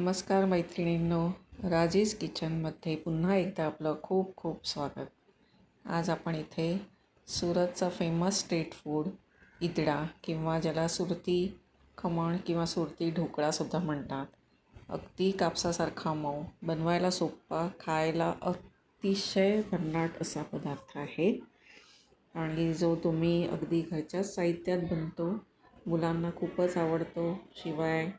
नमस्कार मैत्रिणींनो राजेश किचनमध्ये पुन्हा एकदा आपलं खूप खूप स्वागत. आज आपण इथे सुरतचा फेमस स्ट्रीट फूड इदडा किंवा ज्याला सुरती खमण किंवा सुरती ढोकळासुद्धा म्हणतात. अगदी कापसासारखा मऊ बनवायला सोपा खायला अतिशय भन्नाट असा पदार्थ आहे. आणि जो तुम्ही अगदी घरच्याच साहित्यात बनतो मुलांना खूपच आवडतो. शिवाय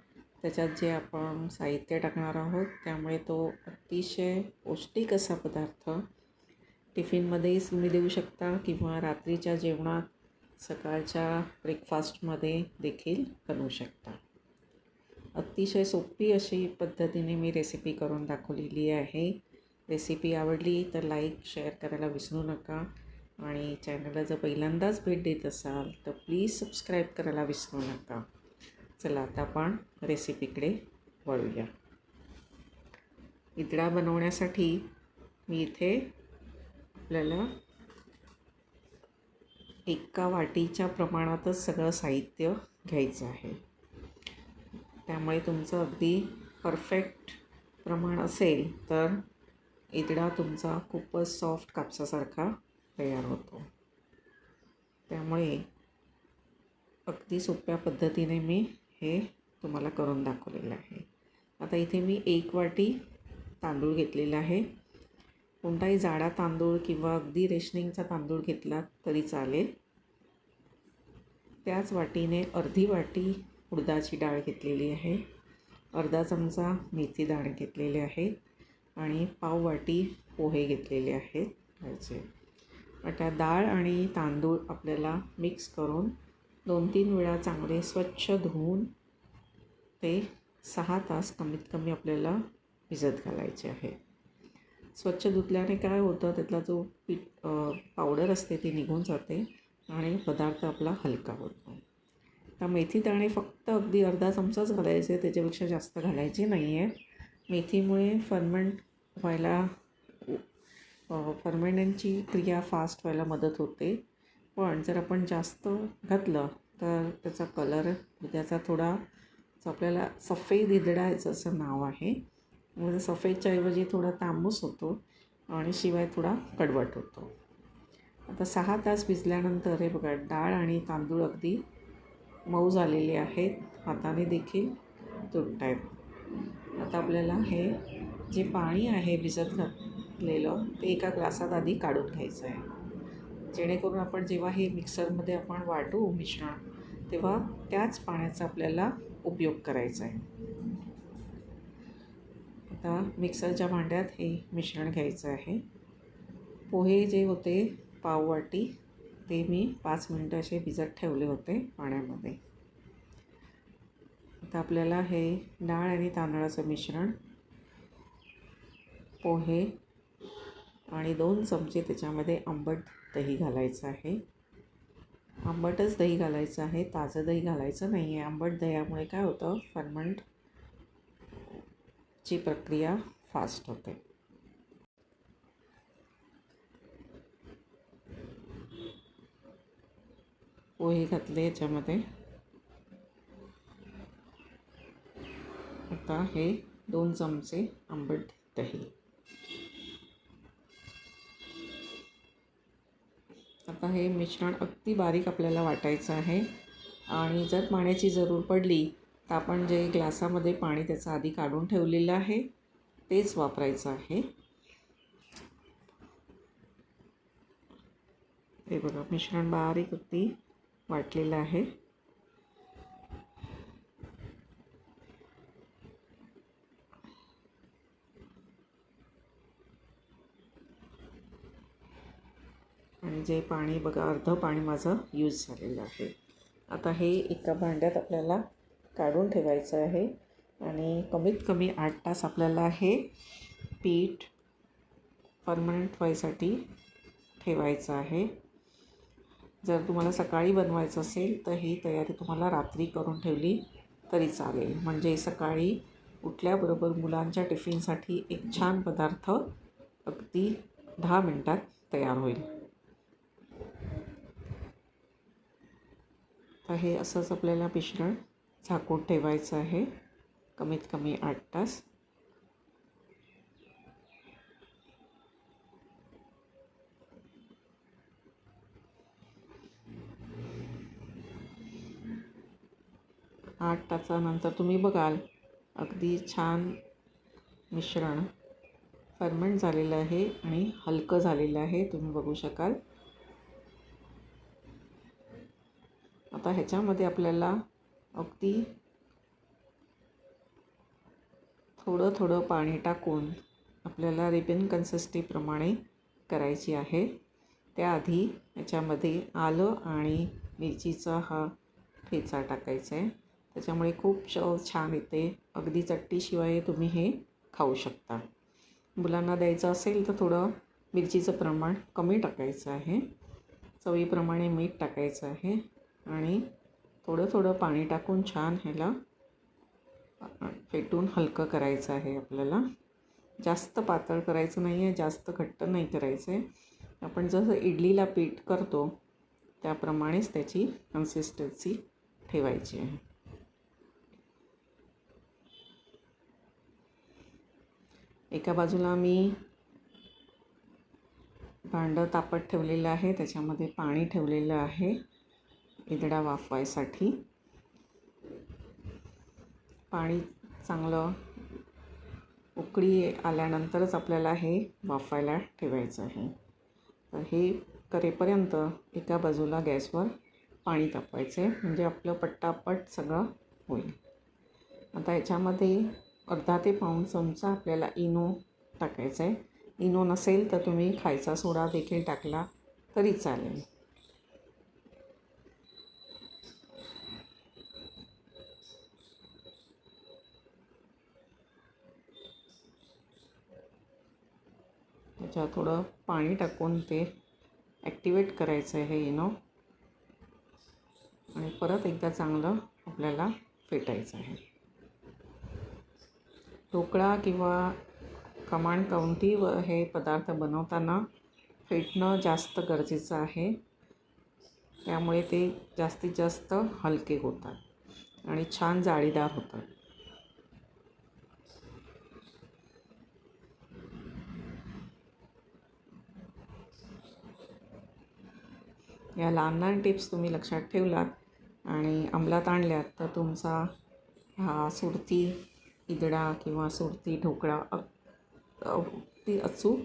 त्याच्यात जे आपण साहित्य टाकणार आहोत त्यामुळे तो अतिशय पौष्टिक असा पदार्थ टिफिनमध्येही तुम्ही देऊ शकता किंवा रात्रीच्या जेवणात सकाळच्या ब्रेकफास्टमध्ये देखील बनवू शकता. अतिशय सोपी अशी पद्धतीने मी रेसिपी करून दाखवलेली आहे. रेसिपी आवडली तर लाईक शेअर करायला विसरू नका आणि चॅनलला जर पहिल्यांदाच भेट देत असाल तर प्लीज सबस्क्राईब करायला विसरू नका. चला आता आपण रेसिपीकडे वळूया. इदडा बनवण्यासाठी मी इथे आपल्याला एका वाटीच्या प्रमाणातच सगळं साहित्य घ्यायचं आहे. त्यामुळे तुमचं अगदी परफेक्ट प्रमाण असेल तर इदडा तुमचा खूपच सॉफ्ट कापसासारखा तयार होतो. त्यामुळे अगदी सोप्या पद्धतीने मी हे तुम्हाला करून दाखवलेलं आहे. आता इथे मी एक वाटी तांदूळ घेतलेला आहे. कोणताही जाडा तांदूळ किंवा अगदी रेशनिंगचा तांदूळ घेतला तरी चालेल. त्याच वाटीने अर्धी वाटी उडदाची डाळ घेतलेली आहे. अर्धा चमचा मेथी डाळ घेतलेले आहे आणि पाव वाटी पोहे घेतलेले आहेत. ह्याचे आता डाळ आणि तांदूळ आपल्याला मिक्स करून दोन तीन वेळा चांगले स्वच्छ धुवून ते सहा तास कमीत कमी आपल्याला भिजत घालायचे आहे. स्वच्छ धुतल्याने काय होतं त्यातला जो पीठ पावडर असते ती निघून जाते आणि पदार्थ आपला हलका होतो. तर मेथी दाणे फक्त अगदी अर्धा चमचाच घालायचे त्याच्यापेक्षा जास्त घालायचे नाही आहे मेथीमुळे फर्मेंट व्हायला फर्मेंटची क्रिया फास्ट व्हायला मदत होते. पण जर आपण जास्त घातलं तर त्याचा कलर त्याचा थोडा आपल्याला सफेद इदडायचं असं नाव आहे. म्हणजे सफेदच्या ऐवजी थोडा तांबूस होतो आणि शिवाय थोडा कडवट होतो. आता सहा तास भिजल्यानंतर हे बघा डाळ आणि तांदूळ अगदी मऊ झालेले आहेत. हाताने देखील तुटत आहेत आता आपल्याला हे जे पाणी आहे भिजत घातलेलं ते एका ग्लासात आधी काढून घ्यायचं आहे जेणेकरून आपण जेव्हा हे मिक्सरमध्ये आपण वाटू मिश्रण तेव्हा त्याच पाण्याचा आपल्याला उपयोग करायचा आहे. आता मिक्सरच्या भांड्यात हे मिश्रण घ्यायचं आहे. पोहे जे होते पाववाटी ते मी पाच मिनटं असे भिजत ठेवले होते पाण्यामध्ये. आता आपल्याला हे डाळ आणि तांदळाचं मिश्रण पोहे आणि दोन चमचे त्याच्यामध्ये आंबट दही घालायचं आहे. आंबटच दही घालायचं आहे. ताजं दही घालायचं नाही आहे आंबट दह्यामुळे काय होतं? फर्मंटची प्रक्रिया फास्ट होते. पोहे घातले याच्यामध्ये. आता हे दोन चमचे आंबट दही. आता हे मिश्रण अगदी बारीक आपल्याला वाटायचं आहे. आणि जर पाण्याची जरूर पडली तर आपण जे ग्लासामध्ये पाणी त्याचं आधी काढून ठेवलेलं आहे तेच वापरायचं आहे. हे बघा मिश्रण बारीक अगदी वाटलेलं आहे. म्हणजे जे पाणी बघा अर्धं पाणी माझं यूज झालेलं आहे. आता हे एका भांड्यात आपल्याला काढून ठेवायचं आहे आणि कमीत कमी आठ तास आपल्याला हे पीठ परमनंट व्हायसाठी ठेवायचं आहे. जर तुम्हाला सकाळी बनवायचं असेल तर ही तयारी तुम्हाला रात्री करून ठेवली तरी चालेल. म्हणजे सकाळी उठल्याबरोबर मुलांच्या टिफिनसाठी एक छान पदार्थ अगदी दहा मिनटात तयार होईल. तर हे असंच आपल्याला मिश्रण झाकून ठेवायचं आहे. कमीत कमी आठ तास. आठ तासानंतर तुम्ही बघाल अगदी छान मिश्रण फर्मेंट झालेलं आहे आणि हलकं झालेलं आहे. तुम्ही बघू शकाल. आता ह्याच्यामध्ये आपल्याला अगदी थोडं थोडं पाणी टाकून आपल्याला रिबन कन्सिस्टीप्रमाणे करायची आहे. त्याआधी याच्यामध्ये आलं आणि मिरचीचा हा ठेचा टाकायचा आहे. त्याच्यामुळे खूप चव छान येते. अगदी चट्टीशिवाय तुम्ही हे खाऊ शकता. मुलांना द्यायचं असेल तर थोडं मिरचीचं प्रमाण कमी टाकायचं आहे. चवीप्रमाणे मीठ टाकायचं आहे. आणि थोडं थोडं पाणी टाकून छान ह्याला फेटून हलकं करायचं आहे आपल्याला. जास्त पातळ करायचं नाही आहे जास्त घट्ट नाही करायचं आहे आपण जसं इडलीला पीठ करतो त्याप्रमाणेच त्याची कन्सिस्टन्सी ठेवायची आहे. एका बाजूला मी भांडं तापत ठेवलेलं आहे त्याच्यामध्ये पाणी ठेवलेलं आहे. इदडा वाफवायसाठी. पाणी चांगलं उकळी आल्यानंतरच आपल्याला हे वाफवायला ठेवायचं आहे. तर हे करेपर्यंत एका बाजूला गॅसवर पाणी तापवायचं आहे म्हणजे आपलं पट्टापट सगळं होईल. आता याच्यामध्ये अर्धा ते पाऊण चमचा आपल्याला इनो टाकायचा आहे इनो नसेल तर तुम्ही खायचा सोडा देखील टाकला तरी चालेल. त्याच्यात थोडं पाणी टाकून ते ॲक्टिवेट करायचं आहे इनो आणि परत एकदा चांगलं आपल्याला फेटायचं आहे. ढोकळा किंवा कमांड काउंटी व हे पदार्थ बनवताना फेटणं जास्त गरजेचं आहे. त्यामुळे ते जास्तीत जास्त हलके होतात आणि छान जाळीदार होतात. या लहान लहान टिप्स तुम्ही लक्षात ठेवलात आणि अंमलात आणल्यात तर तुमचा हा सुरती इदडा किंवा सुरती ढोकळा अगदी अचूक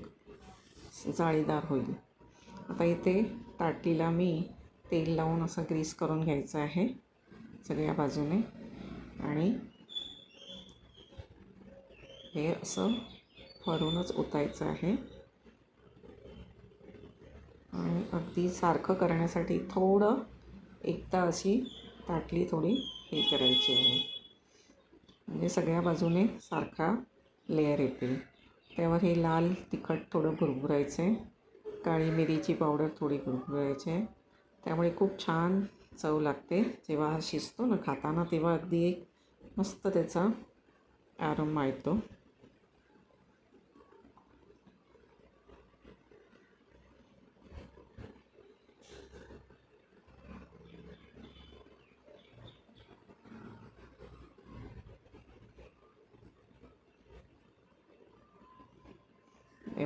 जाळीदार होईल. आता इथे ताटलीला मी तेल लावून असं ग्रीस करून घ्यायचं आहे सगळ्या बाजूने. आणि हे असं फरूनच ओतायचं आहे. अगदी सारखं करण्यासाठी थोडं एकदा अशी ताटली थोडी हे करायची आहे. म्हणजे सगळ्या बाजूने सारखा लेअर येते. त्यावर हे लाल तिखट थोडं भुरभुरायचं. आहे काळी मिरीची पावडर थोडी भुरभुरायची. आहे त्यामुळे खूप छान चव लागते जेव्हा हा शिजतो ना खाताना तेव्हा अगदी एक मस्त त्याचा आरंभ येतो.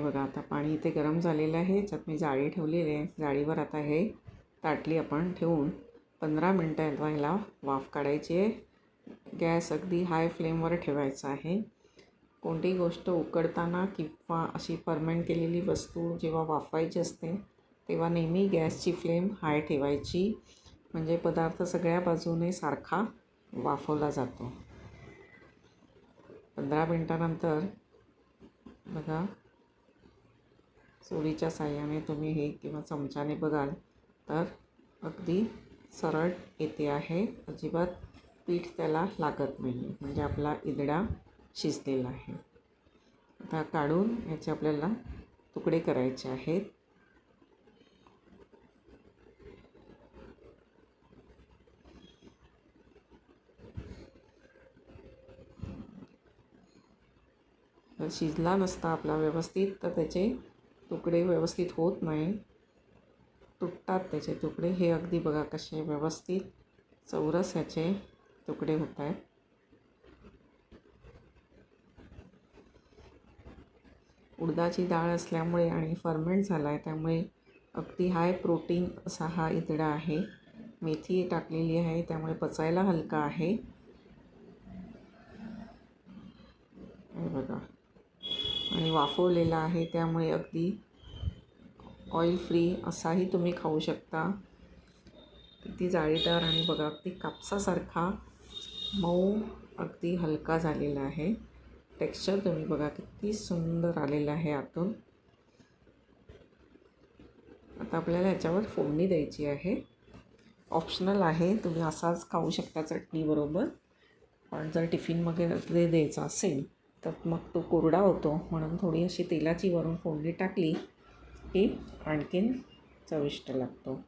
हे बघा आता पाणी इथे गरम झालेलं आहे. याच्यात मी जाळी ठेवलेली आहे. जाळीवर आता हे ताटली आपण ठेवून पंधरा मिनटं ह्याला वाफ काढायची आहे. गॅस अगदी हाय फ्लेमवर ठेवायचा आहे. कोणतीही गोष्ट उकडताना किंवा अशी परमेंट केलेली वस्तू जेव्हा वाफवायची असते तेव्हा नेहमी गॅसची फ्लेम हाय ठेवायची. म्हणजे पदार्थ सगळ्या बाजूने सारखा वाफवला जातो. पंधरा मिनटानंतर बघा सुरीच्या साह्याने तुम्ही हे किंवा चमच्याने बघाल तर अगदी सरळ येते आहे. अजिबात पीठ त्याला लागत नाही म्हणजे आपला इदडा शिजलेला आहे. आता काढून याचे आपल्याला तुकडे करायचे आहेत. शिजला नसता आपला व्यवस्थित तर त्याचे तुकडे व्यवस्थित होत नाही. तुटतात त्याचे तुकडे. हे अगदी बघा कसे व्यवस्थित चौरस ह्याचे तुकडे होत आहेत. उडदाची डाळ असल्यामुळे आणि फर्मेंट झाला आहे त्यामुळे अगदी हाय प्रोटीन असा हा इतडा आहे. मेथी टाकलेली आहे त्यामुळे पचायला हलका आहे. बघा. आणि वाफवलेला आहे त्यामुळे अगदी ऑइल फ्री असाही तुम्ही खाऊ शकता. किती जाळीदार आणि बघा अगदी कापसासारखा मऊ अगदी हलका झालेला आहे. टेक्स्चर तुम्ही बघा किती सुंदर आलेलं आहे आतून. आता आपल्याला याच्यावर फोडणी द्यायची आहे. ऑप्शनल आहे तुम्ही असाच खाऊ शकता चटणीबरोबर पण जर टिफिनमध्ये द्यायचा असेल तर मग तो कोरडा होतो म्हणून थोडी अशी तेलाची वरून फोडणी टाकली की आणखीन चविष्ट लागतो.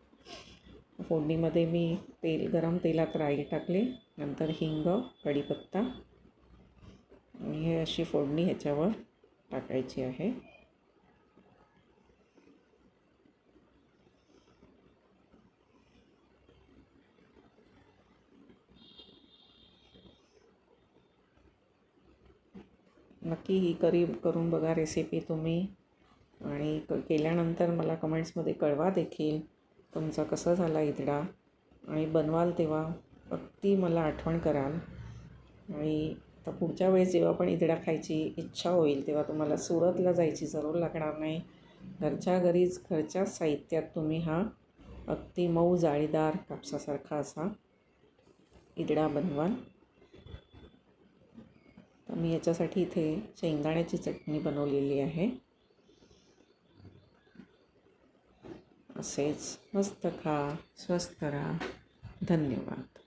फोडणीमध्ये मी तेल गरम तेलात राई टाकले नंतर हिंग कढीपत्ता आणि हे अशी फोडणी ह्याच्यावर टाकायची आहे. नक्की ही करी करून बघा रेसिपी तुम्ही. आणि क केल्यानंतर मला कमेंट्समध्ये कळवा देखील तुमचा कसा झाला इदडा. आणि बनवाल तेव्हा अगदी मला आठवण कराल. आणि आता पुढच्या वेळेस जेव्हा पण इदडा खायची इच्छा होईल तेव्हा तुम्हाला सुरतला जायची जरूर लागणार नाही. घरच्या घरीच घरच्या साहित्यात तुम्ही हा अगदी मऊ जाळीदार कापसासारखा असा इदडा बनवाल. तर मी याच्यासाठी इथे शेंगदाण्याची चटणी बनवलेली आहे. असेच मस्त खा स्वस्त राहा. धन्यवाद.